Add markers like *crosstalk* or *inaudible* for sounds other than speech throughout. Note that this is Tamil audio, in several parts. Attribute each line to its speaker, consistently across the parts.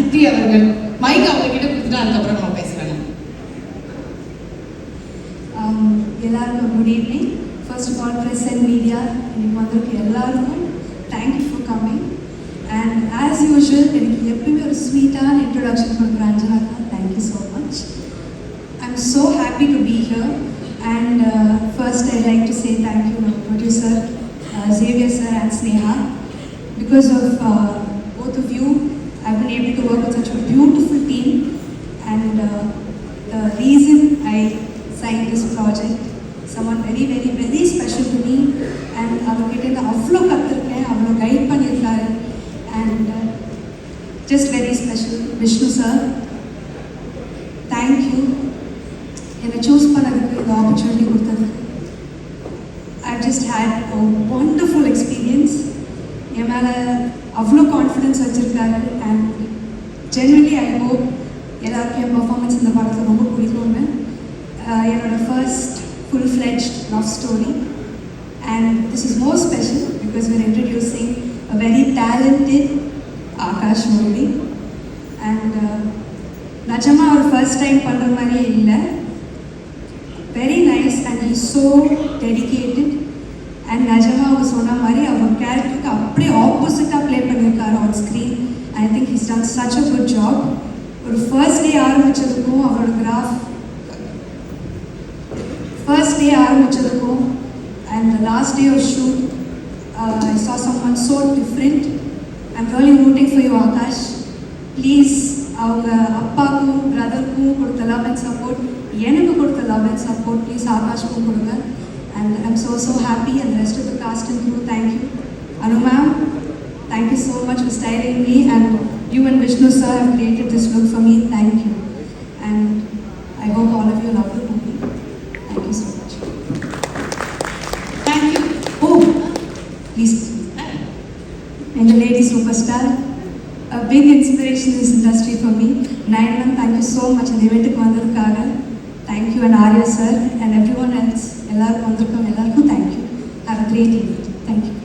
Speaker 1: சித்தி அவர்கள் மைக் அவங்க கிட்ட கொடுத்துட்டு அதுக்கப்புறம் நம்ம பேசுறாங்க
Speaker 2: எல்லாருக்கும் good evening first of all press and media இன்னைக்கு வந்திருக்கு எல்லாருக்கும் thank you for coming and as usual எனக்கு எப்பவுமே ஒரு ஸ்வீட்டான இன்ட்ரொடக்ஷன் கொடுக்குற அஞ்சனாக்கா thank you so much I am so happy to be here and first I like to say thank you my producer Xavier sir and Sneha because of been able to work with such a beautiful team and uh, the reason I signed this project someone very very very special to me and அவர்கிட்ட இருந்து அவ்வளோ கற்றுருக்கேன் அவ்வளோ கைட் பண்ணியிருக்காரு and uh, just very special Vishnu sir thank you என்னை சூஸ் பண்ணதுக்கு இந்த ஆப்பர்ச்சுனிட்டி கொடுத்ததுக்கு I've just had a wonderful experience. என் மேலே அவ்வளோ கான்ஃபிடென்ஸ் வச்சுருக்காரு. அண்ட் ஜென்ரலி ஐ ஹோப் எல்லாருக்கும் என் பர்ஃபார்மன்ஸ் இந்த படத்தில் ரொம்ப பிடிக்கும்னு. என்னோடய first full fledged love story and this is more special because we're introducing a very talented Akash Murali and நிஜமாக அவர் ஃபர்ஸ்ட் டைம் பண்ணுற மாதிரியே இல்லை. Very nice and he so dedicated and நிஜமா அவர் சொன்ன மாதிரி அவர் கேரக்டருக்கு அப்படியே ஆப்போசிட்டாக ப்ளே பண்ணியிருக்காரு on screen I think he's done such a good job ஒரு ஃபர்ஸ்ட் டே ஆரம்பித்ததுக்கும் அவரோட graph first day ஆரம்பித்ததுக்கும் and last day of shoot I saw someone so different I'm really rooting for you Akash please அவங்க அப்பாவுக்கும் பிரதருக்கும் கொடுத்த லவ் அண்ட் சப்போர்ட் எனக்கு கொடுத்த லவ் அண்ட் சப்போர்ட் ப்ளீஸ் ஆகாஷ்க்கும் கொடுங்க. And I'm so, so happy and the rest of the cast and crew, thank you. Anu ma'am, thank you so much for styling me and you and Vishnu sir have created this look for me. Thank you. And I hope all of you love the
Speaker 1: movie.
Speaker 2: Thank you so much. Thank you. Oh, please. And the lady superstar, a big inspiration in this industry for me. Nayanam, thank you so much. And the event thank you you and sir and and one else. எல்லாருக்கும் வந்திருக்கோம் எல்லாருக்கும் thank you. A great great thank you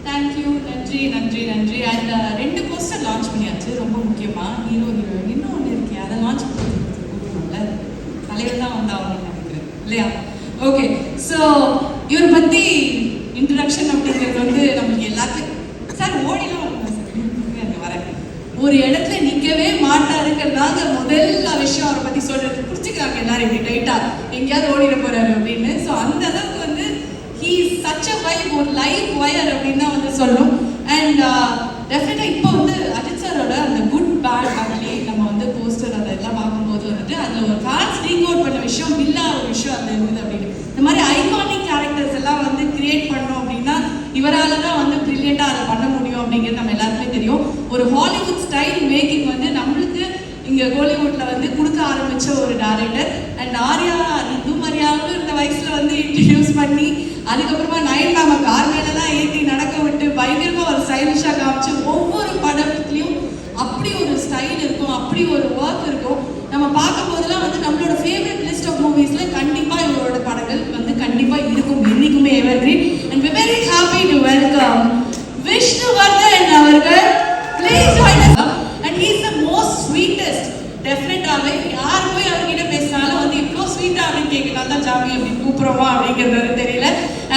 Speaker 2: thank
Speaker 1: thank you நன்றி நன்றி நன்றி அண்ட் ரெண்டு போஸ்டர் லான்ச் பண்ணியாச்சு ரொம்ப முக்கியமாக ஹீரோ ஹீரோயின் இன்னும் ஒன்று இருக்கே அதை லான்ச் பண்ணிருக்கோம்ல தலைவர் தான் வந்தாகணும்னு நினைக்கிறேன் இல்லையா ஓகே ஸோ இவரை பற்றி இன்ட்ரடக்ஷன் அப்படிங்கிறது வந்து நம்ம ஒரு இடத்துல நிற்கவே மாட்டாருங்கிறதாங்க முதல்ல விஷயம் அவரை பற்றி சொல்றது பிடிச்சிக்கிறாங்க எல்லாரும். இப்படி டைட்டா எங்கேயாவது ஓடிட போறாரு அப்படின்னு. ஸோ அந்த அளவுக்கு வந்து ஹீ சச் அ வைப் ஒரு லைவ் ஒயர் அப்படின்னு தான் வந்து சொல்லும். அண்ட் டெஃபினட்டாக இப்போ வந்து அஜித் சாரோட அந்த குட் பேட் ஃபேமிலி நம்ம வந்து போஸ்டர் அதெல்லாம் பார்க்கும்போது வந்துட்டு அதில் ஒரு ஃபேன்ஸ் ரீகோட் பண்ண விஷயம் வில்லா ஒரு விஷயம் அதில் இருந்தது அப்படின்னு இந்த மாதிரி ஐகானிக் கேரக்டர்ஸ் எல்லாம் வந்து கிரியேட் பண்ணோம் அப்படின்னா இவரால தான் வந்து ப்ரில்லியண்ட்டாக அதை பண்ண முடியும் அப்படிங்கிறது நம்ம எல்லாருக்குமே தெரியும் ஒரு ஹாலிவுட் ஸ்டைல் மேக்கிங் வந்து நம்மளுக்கு இங்கே கோலிவுட்ல வந்து கொடுக்க ஒரு டேரக்டர் அண்ட் ஆர்யா இந்து இந்த வயசுல வந்து இன்ட்ரடியூஸ் பண்ணி அதுக்கப்புறமா நயன் மேம கார் தான் ஏற்றி நடக்க விட்டு பயங்கரமா ஒரு ஸ்டைலிஷாக காமிச்சு ஒவ்வொரு படத்துலையும் அப்படி ஒரு ஸ்டைல் இருக்கும் அப்படி ஒரு ஒர்க் இருக்கும். நம்ம பார்க்கும் போதெல்லாம் வந்து நம்மளோட ஃபேவரட் லிஸ்ட் ஆஃப் மூவிஸ்ல கண்டிப்பா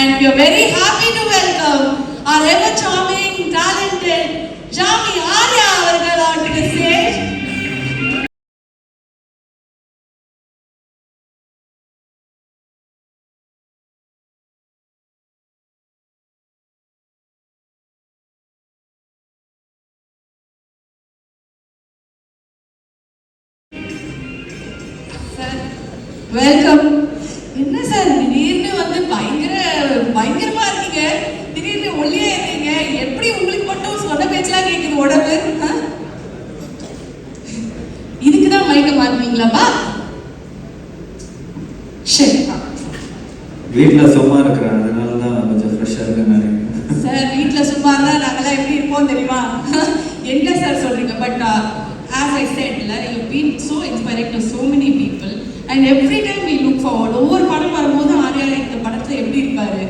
Speaker 1: And we are very happy to welcome our ever charming, talented Jami Arya Avargal onto the stage. Welcome. என்ன சார்? திடீர்னு வந்து பயங்கர பயங்கரமா இருக்கீங்க. திடீர்னு ஒல்லியா இருக்கீங்க. எப்படி உங்களுக்கு மட்டும் சொன்ன பேச்செல்லாம் கேக்குது உடம்பு? ஆ? இதுக்கு தான் மயக்க மாறுவீங்களாப்பா சரி
Speaker 3: வீட்டில் சும்மா இருக்கிறேன் அதனால தான் கொஞ்சம் ஃப்ரெஷ்ஷாக இருக்கேன்
Speaker 1: சார் வீட்ல சும்மா இருந்தா நாங்கெல்லாம் எப்படி இருப்போம் தெரியுமா? என்ன சார் சொல்றீங்க? பட் ஆஸ் ஐ செட்ல you been so inspiring to so many people and every time we look forward ஒவ்வொரு படம் வரும்போது ஆர்யா இந்த படத்துல எப்படி இருப்பாரு?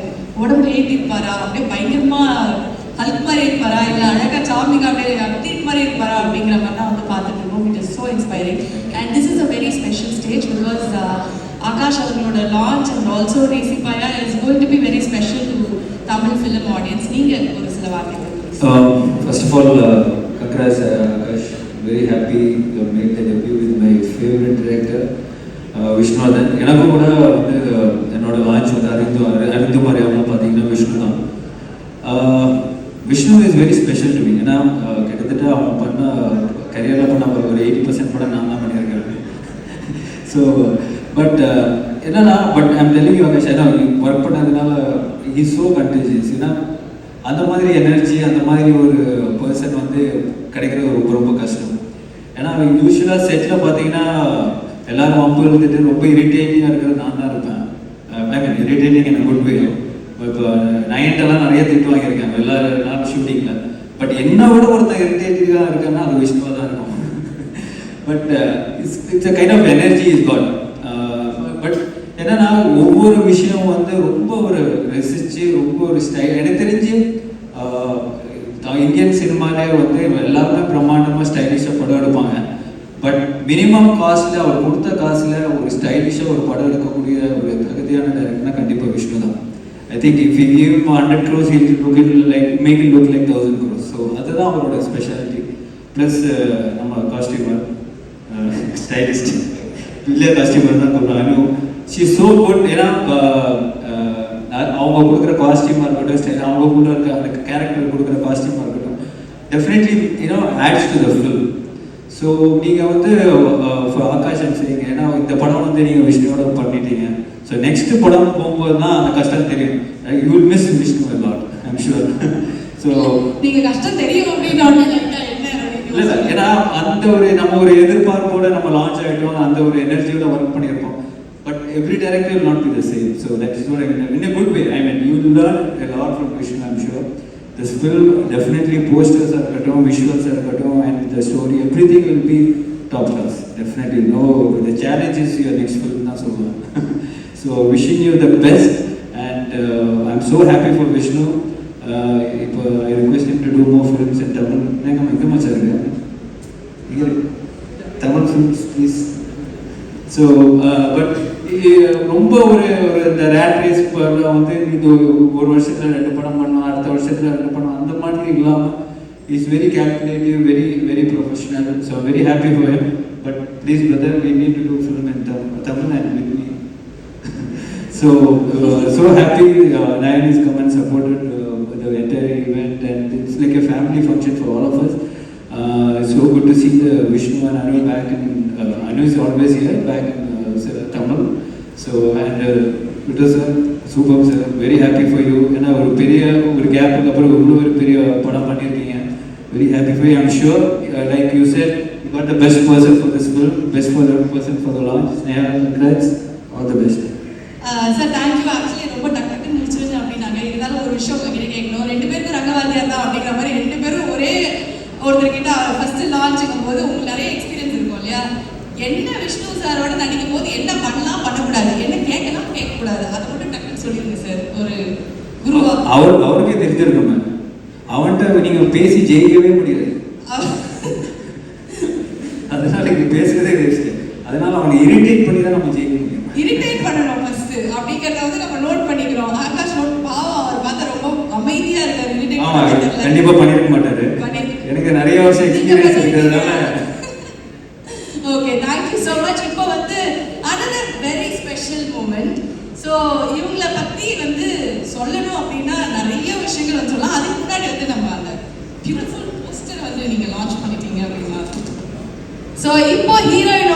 Speaker 1: உடம்பு ஏற்றி இருப்பாரா? அப்படியே பயங்கரமா ஹல்க் மாதிரி இருப்பாரா இல்ல அழகா சாமிங்க அப்படியே அப்டீட் மாதிரி இருப்பாரா அப்படிங்கிற மாதிரி தான் வந்து பார்த்தேன் inspiring and this is a very special stage because Akash அவர்களோட லான்ச் அண்ட் ஆல்சோ ரேசி பயா is going to be very special to Tamil film audience நீங்கள் ஒரு சில வார்த்தைகள்
Speaker 3: Um, first of all, uh, congrats, uh, Akash. Very happy to make the debut with my favorite director, uh, Vishnuvardhan எனக்கும் கூட வந்து என்னோட லான்ச் வந்து அறிந்து அறிந்து மரியாமல் பார்த்தீங்கன்னா விஷ்ணு தான். Vishnu is very special to me ஏன்னா கிட்டத்தட்ட அவன் பண்ண கரியரில் பண்ண ஒரு எயிட்டி பர்சன்ட் கூட நான் தான் பண்ணியிருக்கேன். ஸோ பட் என்னன்னா but I'm telling you Akash ஏன்னா ஒர்க் பண்ணதுனால ஹி ஸோ கண்டேஜியஸ் ஏன்னா அந்த மாதிரி எனர்ஜி அந்த மாதிரி ஒரு பர்சன் வந்து கிடைக்கிறது ரொம்ப ரொம்ப கஷ்டம். ஏன்னா யூஸ்வலாக செட்டில் பார்த்தீங்கன்னா எல்லாரும் வம்பு எழுந்துட்டு ரொம்ப இரிட்டேட்டிங்காக இருக்கிற நான் தான் இருப்பேன். ஐ இரிட்டேட்டிங் எனக்கு குட் வே இப்போ நைன்ட்டெல்லாம் நிறைய திட்டு வாங்கியிருக்காங்க எல்லா நாள் ஷூட்டிங்கில் பட் என்ன விட ஒருத்தன் இரிட்டேட்டிங்காக இருக்கேன்னா அது விஷயமாக தான் இருக்கும். But it's it's a kind of energy is got but என்னன்னா ஒவ்வொரு விஷயம் வந்து ரொம்ப ஒரு ரசிச்சு ரொம்ப ஒரு ஸ்டைல் எனக்கு தெரிஞ்சு இந்தியன் சினிமாலே வந்து எல்லாருமே பிரம்மாண்டமாக ஸ்டைலிஷாக படம் எடுப்பாங்க. பட் மினிமம் காஸ்ட்ல அவர் கொடுத்த காசுல ஒரு ஸ்டைலிஷாக ஒரு படம் எடுக்கக்கூடிய ஒரு தகுதியான டைரக்டர்னா கண்டிப்பாக விஷ்ணு தான் I think if you give hundred crores he'll look it like make it look like thousand crores so அதுதான் அவரோட ஸ்பெஷாலிட்டி ப்ளஸ் uh, நம்ம காஸ்டியூமர் ஸ்டைலிஸ்ட் இல்லை காஸ்டியூமர் தான் சொல்கிறேன் ஷி ஸோ குட் ஏன்னா uh, uh, அவங்க கொடுக்குற காஸ்டியூமாக இருக்கட்டும் ஸ்டைல் அவங்க கூட இருக்க அந்த கேரக்டர் கொடுக்குற காஸ்டியூமாக இருக்கட்டும் definitely you know adds to the film so நீங்கள் வந்து for ஆகாஷ் அண்ட் செய்யுங்க ஏன்னா இந்த படம் வந்து நீங்கள் விஷ்ணுவோட பண்ணிட்டீங்க. ஸோ நெக்ஸ்ட் படம் போகும்போது தான் அந்த கஷ்டம் தெரியும். You will miss Vishnu lot I'm sure so
Speaker 1: நீங்க கஷ்டம் தெரியும் அப்படின்னு
Speaker 3: இல்ல ஏன்னா அந்த ஒரு நம்ம ஒரு எதிர்பார்ப்போட நம்ம லான்ச் ஆகிட்டோம் அந்த ஒரு எனர்ஜியோட ஒர்க் பண்ணியிருப்போம். But every director will not be the same. So that is what I mean. In a good way I mean you will learn This film definitely posters are cut off, visuals are cut off, and the story, everything will be top class. Definitely, no. The challenge is your next film, not so. *laughs* so wishing you the best, and uh, I'm so happy for Vishnu. Uh, uh I request him to do more films in Tamil. Come on, sir. Tamil films, please. So, uh, but ரொம்ப ஒரு ஒரு இந்த ரேட் ரேஸ் வந்து இது ஒரு வருஷத்துல ரெண்டு படம் பண்ணோம் அடுத்த வருஷத்துல ரெண்டு படம் அந்த மாதிரி இல்லாமல் is very calculative very very professional so very happy for him but please brother we need to do film in Tam- Tamil and with me so uh, so happy uh, Nayan has come and supported uh, the entire event and it's like a family function for all of us. Uh, it's so good to see the Vishnu and Anu back in uh, Anu is always here back in uh, Sir- Tamil. So and uh, it was a super sir very ஏன்னா ஒரு பெரிய ஒரு கேப்புக்கு அப்புறம் இவ்வளோ ஒரு பெரிய படம் பண்ணியிருக்கீங்க very happy for you I'm sure. Uh, like you said you got the best person for this film best for the person for the launch. Sneha congrats. All the best.
Speaker 1: Sir thank you actually ரொம்ப டக்கு டக்குன்னு முடிச்சிருங்க அப்படின்னாங்க. இருந்தாலும் ஒரு விஷயம் உங்ககிட்ட கேட்கணும். ரெண்டு பேருக்கும் ரங்கவாதியார் தான் அப்படிங்கிற மாதிரி ரெண்டு பேரும் ஒரே ஒருத்தர்கிட்ட ஃபர்ஸ்ட் லான்ச்சுக்கும் போது உங்களுக்கு நிறைய எக்ஸ்பீரியன்ஸ் இருக்கும் இல்லையா? என்ன விஷ்ணு சாரோட நடிக்கும் போது என்ன பண்ணலாம் பண்ணக்கூடாது? என்ன கேட்கலாம் கேட்கக்கூடாது? அதை மட்டும் டக்குன்னு சொல்லிடுங்க சார். ஒரு குருவா
Speaker 3: அவர் அவருக்கே தெரிஞ்சிருக்கும் அவன்கிட்ட நீங்க பேசி ஜெயிக்கவே முடியாது. அதனால இங்க பேசுறதே வேஸ்ட் அதனால அவனை இரிட்டேட் பண்ணி தான் நம்ம ஜெயிக்க முடியும்.
Speaker 1: இரிட்டேட் பண்ணணும் ஃபர்ஸ்ட் அப்படிங்கறத வந்து நம்ம நோட் பண்ணிக்கிறோம். ஆகாஷ் நோட் பாவம் அவர் பார்த்தா ரொம்ப அமைதியா இருக்காரு. இரிட்டேட்
Speaker 3: ஆமா கண்டிப்பா பண்ணிருக்க மாட்டாரு. எனக்கு நிறைய வருஷம் எக்ஸ்பீரியன்ஸ் இருக்கிறதுனால
Speaker 1: ஓகே தேங்க்யூ ஸோ மச் இப்போ வந்து another very special moment so இவங்கள பற்றி வந்து சொல்லணும் அப்படின்னா நிறைய விஷயங்கள் வந்து சொல்லலாம். அதுக்கு முன்னாடி வந்து நம்ம அந்த பியூட்டிஃபுல் போஸ்டர் வந்து நீங்கள் லான்ச் பண்ணிட்டீங்க அப்படின்னா. ஸோ இப்போ ஹீரோயினோட